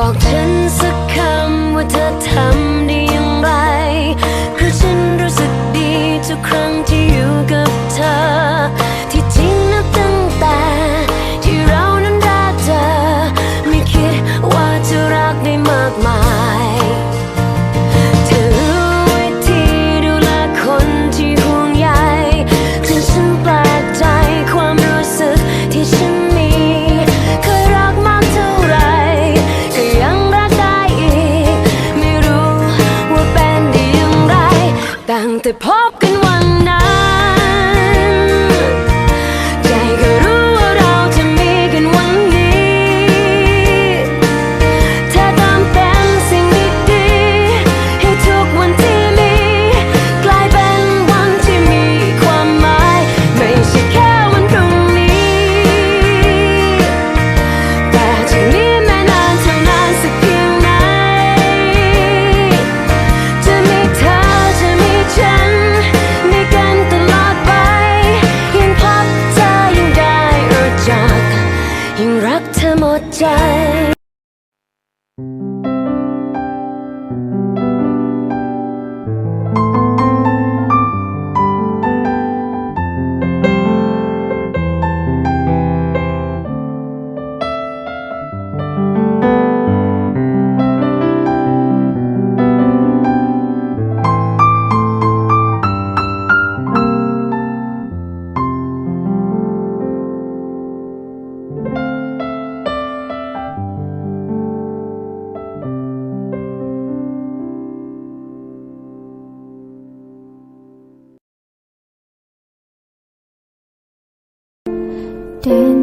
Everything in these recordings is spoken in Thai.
บอกฉันสักคำว่าเธอทำได้อย่างไรเพราะฉันรู้สึกดีทุกครั้งที่อยู่กับเธอ ที่จริงนับตั้งแต่ที่เรานั้นรักเธอ ไม่คิดว่าจะรักได้มากมาย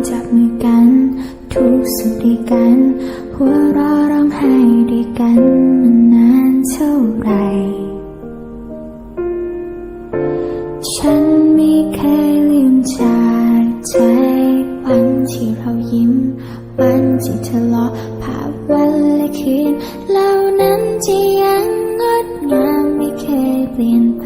จับมือกัน ทุกสุขด้วยกัน หัวเราะร้องไห้ด้วยกันมันนานเท่าไหรฉันไม่เคยลืมจากใจ วันที่เรายิ้ม วันที่ทะเลาะภาพวันและคืนเหล่านั้นที่ยังงดงามไม่เคยเปลี่ยนไป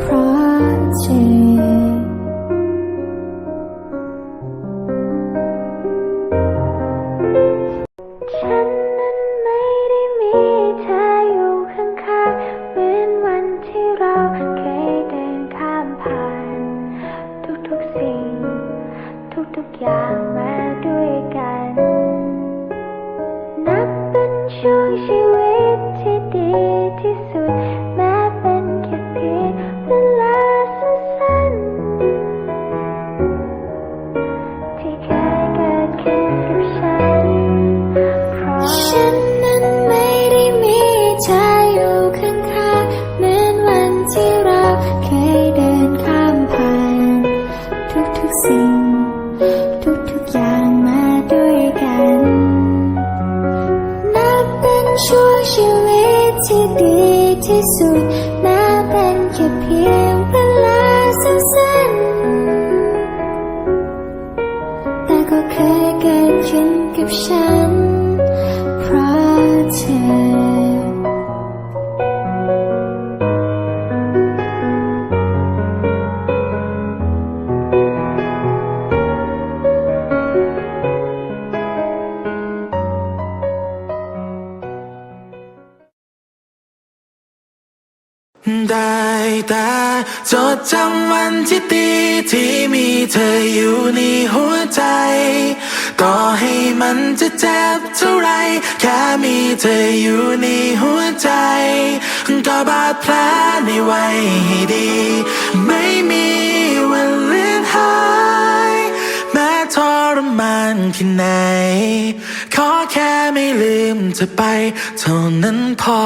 ที่สุดแม้เป็นแค่เพียง ได้แต่จดจำวันที่ดีที่มีเธออยู่ในหัวใจ ต่อให้มันจะเจ็บเท่าไร แค่มีเธออยู่ในหัวใจ ก็บาดแผลในไว้ให้ดี ไม่มีวันเลือนหาย แม้ทรมานแค่ไหน ขอแค่ไม่ลืมเธอไป เท่านั้นพอ